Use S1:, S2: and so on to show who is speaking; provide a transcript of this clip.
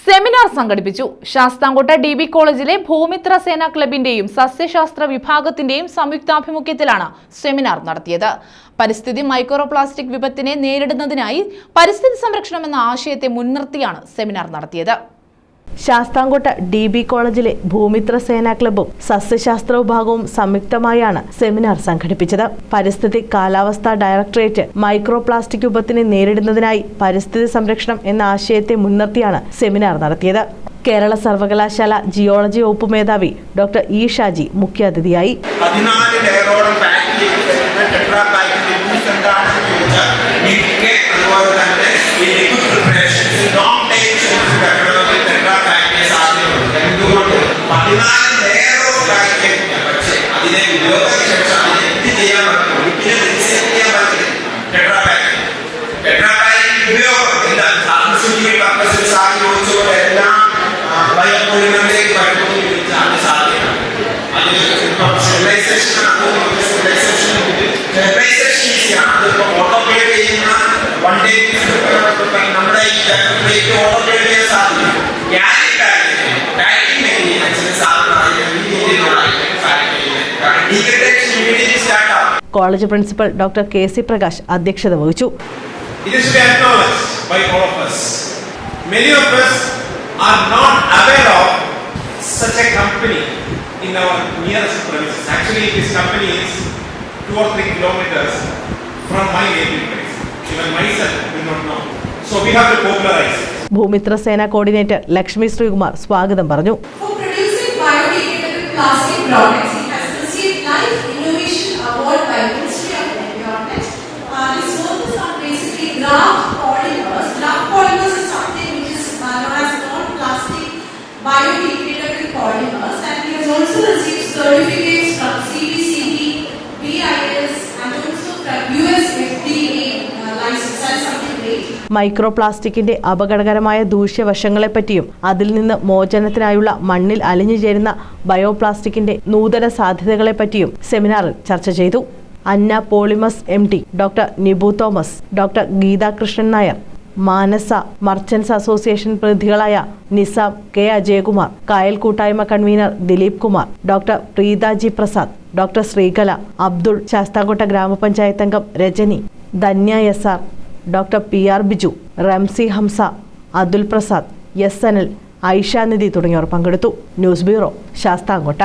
S1: Seminar സംഘടിപ്പിച്ചു. Sasthamkotta D B കോളേജിലെ ഭൂമിത്ര സേനാ ക്ലബിന്റെയും സസ്യശാസ്ത്ര വിഭാഗത്തിന്റെയും സംയുക്താഭിമുഖ്യത്തിലാണ് സെമിനാർ നടത്തിയത്. പരിസ്ഥിതി മൈക്രോപ്ലാസ്റ്റിക് വിപത്തിനെ നേരിടുന്നതിനായി പരിസ്ഥിതി സംരക്ഷണം എന്ന ആശയത്തെ മുൻനിർത്തിയാണ് സെമിനാർ നടത്തിയത്.
S2: ശാസ്താംകോട്ട ഡി ബി കോളേജിലെ ഭൂമിത്ര സേനാ ക്ലബും സസ്യശാസ്ത്ര വിഭാഗവും സംയുക്തമായാണ് സെമിനാർ സംഘടിപ്പിച്ചത്. പരിസ്ഥിതി കാലാവസ്ഥാ ഡയറക്ടറേറ്റ് മൈക്രോ പ്ലാസ്റ്റിക് വിപത്തിനെ നേരിടുന്നതിനായി പരിസ്ഥിതി സംരക്ഷണം എന്ന ആശയത്തെ മുൻനിർത്തിയാണ് സെമിനാർ നടത്തിയത്. കേരള സർവകലാശാല ജിയോളജി വകുപ്പ് മേധാവി ഡോക്ടർ ഇ ഷാജി മുഖ്യാതിഥിയായി.
S3: പതിനാല് ഡേ നമ്മുടെ ഈ പ്ലേറ്റ് ഓട്ടോക്ലേവ് ചെയ്യാൻ സാധിക്കും carry
S2: college principal doctor K C Prakash അധ്യക്ഷത വഹിച്ചു
S4: such a company in our nearest premises. Actually, this company is two or three kilometers from my native place. Even myself do not know. So we have to popularize it.
S2: Bhoomithra സേന coordinator Lakshmi Sreekumar സ്വാഗതം പറഞ്ഞു
S5: also received certificates from CBCP, BIS, and also from US FDA uh, license.
S2: Micro പ്ലാസ്റ്റിക്കിന്റെ അപകടകരമായ ദൂഷ്യവശങ്ങളെപ്പറ്റിയും അതിൽ നിന്ന് മോചനത്തിനായുള്ള മണ്ണിൽ അലിഞ്ഞു ചേരുന്ന ബയോപ്ലാസ്റ്റിക്കിന്റെ നൂതന സാധ്യതകളെപ്പറ്റിയും സെമിനാറിൽ ചർച്ച ചെയ്തു. അന്ന പോളിമസ് M doctor Nibu Thomas doctor Geethakrishnan Nair. Manasa merchants association പ്രതിനിധികളായ Nizam K Ajayakumar കായൽ കൂട്ടായ്മ convener Dileep Kumar doctor Preethaji Prasad doctor Sreekala Abdul Sasthamkotta gramapanchayat അംഗം Rajani Dhanya S R doctor P R Biju Ramsi Hamsa Athul Prasad S Anil Aishanidhi തുടങ്ങിയവർ പങ്കെടുത്തു. News bureau Sasthamkotta.